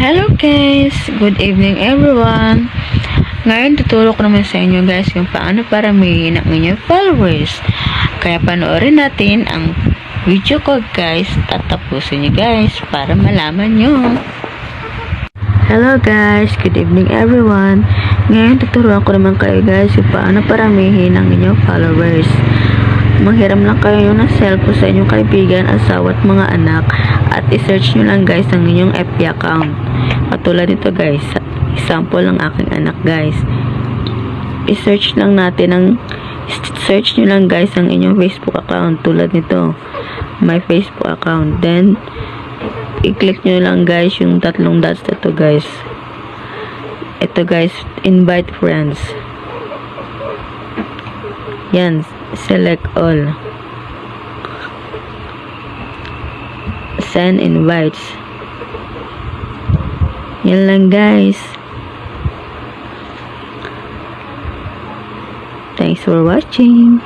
Hello guys! Good evening everyone! Ngayon tuturo ko naman sa inyo guys kung paano paramihin ang inyong followers. Kaya panoorin natin ang video ko guys. Tatapusin nyo guys para malaman nyo. Hello guys! Good evening everyone! Ngayon tuturuan ko naman kayo guys kung paano paramihin ang inyong followers. Manghiram lang kayo ng cellphone sa inyong kaibigan, asawa at mga anak at i-search nyo lang guys ang inyong FB account. Katulad nito guys, example ng aking anak guys. I-search lang natin ang search nyo lang guys ang inyong Facebook account tulad nito. My Facebook account. Then, i-click nyo lang guys yung tatlong dots na to guys. Ito guys, invite friends. Yan, select all. Send invites. Yan lang guys. Thanks for watching.